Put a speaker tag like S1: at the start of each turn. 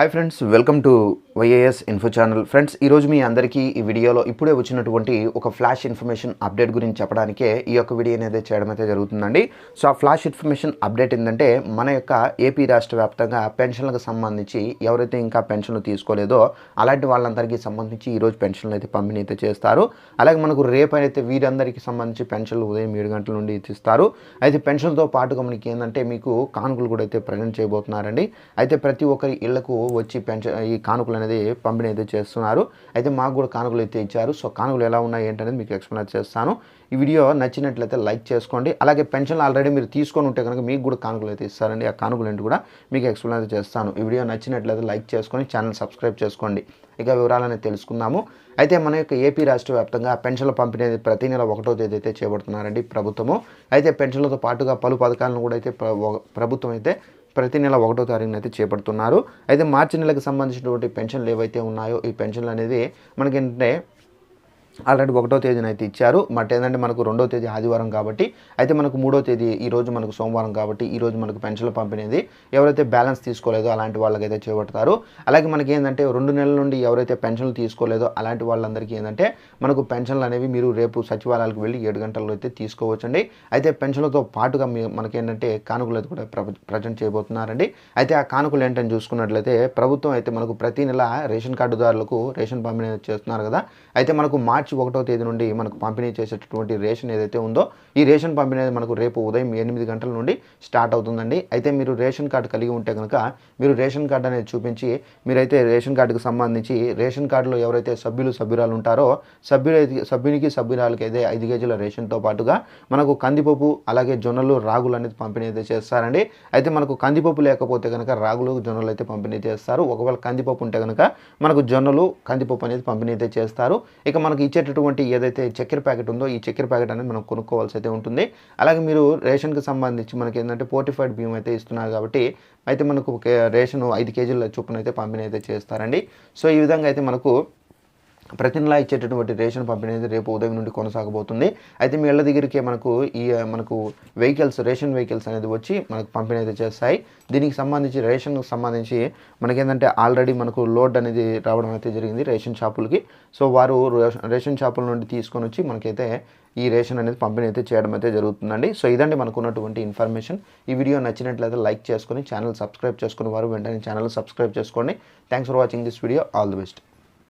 S1: Hi friends welcome to YAS info channel friends ఈరోజు మీ అందరికీ ఈ వీడియోలో ఇప్పుడే వచ్చినటువంటి ఒక ఫ్లాష్ ఇన్ఫర్మేషన్ అప్డేట్ గురించి చెప్పడానికే ఈ యొక్క వీడియో అనేది చేయడం అయితే జరుగుతుందండి. సో ఆ ఫ్లాష్ ఇన్ఫర్మేషన్ అప్డేట్ ఏంటంటే మన యొక్క ఏపీ రాష్ట్ర వ్యాప్తంగా పెన్షన్లకు సంబంధించి ఎవరైతే ఇంకా పెన్షన్లు తీసుకోలేదో అలాంటి వాళ్ళందరికీ సంబంధించి ఈరోజు పెన్షన్లు అయితే పంపిణీ అయితే చేస్తారు. అలాగే మనకు రేపు అయితే వీరందరికీ సంబంధించి పెన్షన్లు ఉదయం ఏడు గంటల నుండి ఇస్తారు అయితే పెన్షన్తో పాటుగా మనకి ఏంటంటే మీకు కానుకలు కూడా అయితే ప్రజెంట్ చేయబోతున్నారండి. అయితే ప్రతి ఒక్కరి ఇళ్ళకు వచ్చి పెన్షన్ ఈ కానుకలు అనేది పంపిణీ అయితే చేస్తున్నారు. అయితే మాకు కూడా కానుకలు అయితే ఇచ్చారు. సో కానుకలు ఎలా ఉన్నాయి ఏంటనేది మీకు ఎక్స్ప్లెయిన్ చేస్తాను. ఈ వీడియో నచ్చినట్లయితే లైక్ చేసుకోండి. అలాగే పెన్షన్లు ఆల్రెడీ మీరు తీసుకొని ఉంటే కనుక మీకు కూడా కానుకలు అయితే ఇస్తారండి. ఆ కానుకలు ఏంటి కూడా మీకు ఎక్స్ప్లెయిన్ అయితే చేస్తాను. ఈ వీడియో నచ్చినట్లయితే లైక్ చేసుకొని ఛానల్ సబ్స్క్రైబ్ చేసుకోండి. ఇక వివరాలని తెలుసుకుందాము. అయితే మన యొక్క ఏపీ రాష్ట్ర వ్యాప్తంగా పెన్షన్ల పంపిణీ అనేది ప్రతి నెల ఒకటో తేదీ అయితే చేపడుతున్నారండి ప్రభుత్వము. అయితే పెన్షన్లతో పాటుగా పలు పథకాలను కూడా అయితే ప్రభుత్వం అయితే ప్రతి నెల ఒకటో తారీఖున అయితే చేపడుతున్నారు. అయితే మార్చి నెలకు సంబంధించినటువంటి పెన్షన్లు ఏవైతే ఉన్నాయో ఈ పెన్షన్లు అనేది మనకి ఏంటంటే ఆల్రెడీ ఒకటో తేదీన అయితే ఇచ్చారు. బట్ ఏంటంటే మనకు రెండో తేదీ ఆదివారం కాబట్టి అయితే మనకు మూడో తేదీ ఈ రోజు మనకు సోమవారం కాబట్టి ఈ రోజు మనకు పెన్షన్లు పంపిణీది ఎవరైతే బ్యాలెన్స్ తీసుకోలేదో అలాంటి వాళ్ళకైతే చేపడతారు. అలాగే మనకి ఏంటంటే రెండు నెలల నుండి ఎవరైతే పెన్షన్లు తీసుకోలేదో అలాంటి వాళ్ళందరికీ ఏంటంటే మనకు పెన్షన్లు అనేవి మీరు రేపు సచివాలయాలకు వెళ్ళి ఏడు గంటల్లో అయితే తీసుకోవచ్చండి. అయితే పెన్షన్లతో పాటుగా మీ మనకేంటంటే కానుకలు అయితే కూడా ప్ర- ప్రజెంట్ చేయబోతున్నారండి. అయితే ఆ కానుకలు ఏంటని చూసుకున్నట్లయితే ప్రభుత్వం అయితే మనకు ప్రతి నెల రేషన్ కార్డుదారులకు రేషన్ పంపిణీ చేస్తున్నారు కదా. అయితే మనకు మార్చి ఒకటో తేదీ నుండి మనకు పంపిణీ చేసేటటువంటి రేషన్ ఏదైతే ఉందో ఈ రేషన్ పంపిణీ అనేది మనకు రేపు ఉదయం ఎనిమిది గంటల నుండి స్టార్ట్ అవుతుందండి. అయితే మీరు రేషన్ కార్డు కలిగి ఉంటే కనుక మీరు రేషన్ కార్డు అనేది చూపించి మీరైతే రేషన్ కార్డుకు సంబంధించి రేషన్ కార్డులో ఎవరైతే సభ్యులు సభ్యురాలు ఉంటారో సభ్యులు సభ్యునికి సభ్యురాలకి అయితే ఐదు కేజీల రేషన్తో పాటుగా మనకు కందిపప్పు అలాగే జొన్నలు రాగులు అనేది పంపిణీ అయితే చేస్తారండి. అయితే మనకు కందిపప్పు లేకపోతే కనుక రాగులు జొన్నలు అయితే పంపిణీ చేస్తారు. ఒకవేళ కందిపప్పు ఉంటే కనుక మనకు జొన్నలు కందిపప్పు అనేది పంపిణీ అయితే చేస్తారు. ఇక మనకి ఇచ్చేటటువంటి ఏదైతే చక్కెర ప్యాకెట్ ఉందో ఈ చక్కెర ప్యాకెట్ అనేది మనం కొనుక్కోవాల్సి అయితే ఉంటుంది. అలాగే మీరు రేషన్కి సంబంధించి మనకి ఏంటంటే పోర్టిఫైడ్ బియ్యం అయితే ఇస్తున్నారు కాబట్టి అయితే మనకు ఒక రేషన్ ఐదు కేజీల చొప్పున అయితే పంపిణీ అయితే చేస్తారండి. సో ఈ విధంగా అయితే మనకు ప్రతి నెల ఇచ్చేటటువంటి రేషన్ పంపిణీ అనేది రేపు ఉదయం నుండి కొనసాగబోతుంది. అయితే మీ ఇళ్ళ దగ్గరికే మనకు ఈ మనకు వెహికల్స్ రేషన్ వెహికల్స్ అనేది వచ్చి మనకు పంపిణీ అయితే చేస్తాయి. దీనికి సంబంధించి రేషన్కి సంబంధించి మనకేంటంటే ఆల్రెడీ మనకు లోడ్ అనేది రావడం అయితే జరిగింది రేషన్ షాపులకి. సో వారు రేషన్- షాపుల నుండి తీసుకొని వచ్చి మనకైతే ఈ రేషన్ అనేది పంపిణీ అయితే చేయడం అయితే జరుగుతుందండి. సో ఇదండి మనకు ఉన్నటువంటి ఇన్ఫర్మేషన్. ఈ వీడియో నచ్చినట్లయితే లైక్ చేసుకొని ఛానల్ సబ్స్క్రైబ్ చేసుకుని వారు వెంటనే ఛానల్ సబ్స్క్రైబ్ చేసుకోండి. Thanks for watching this video. All the best.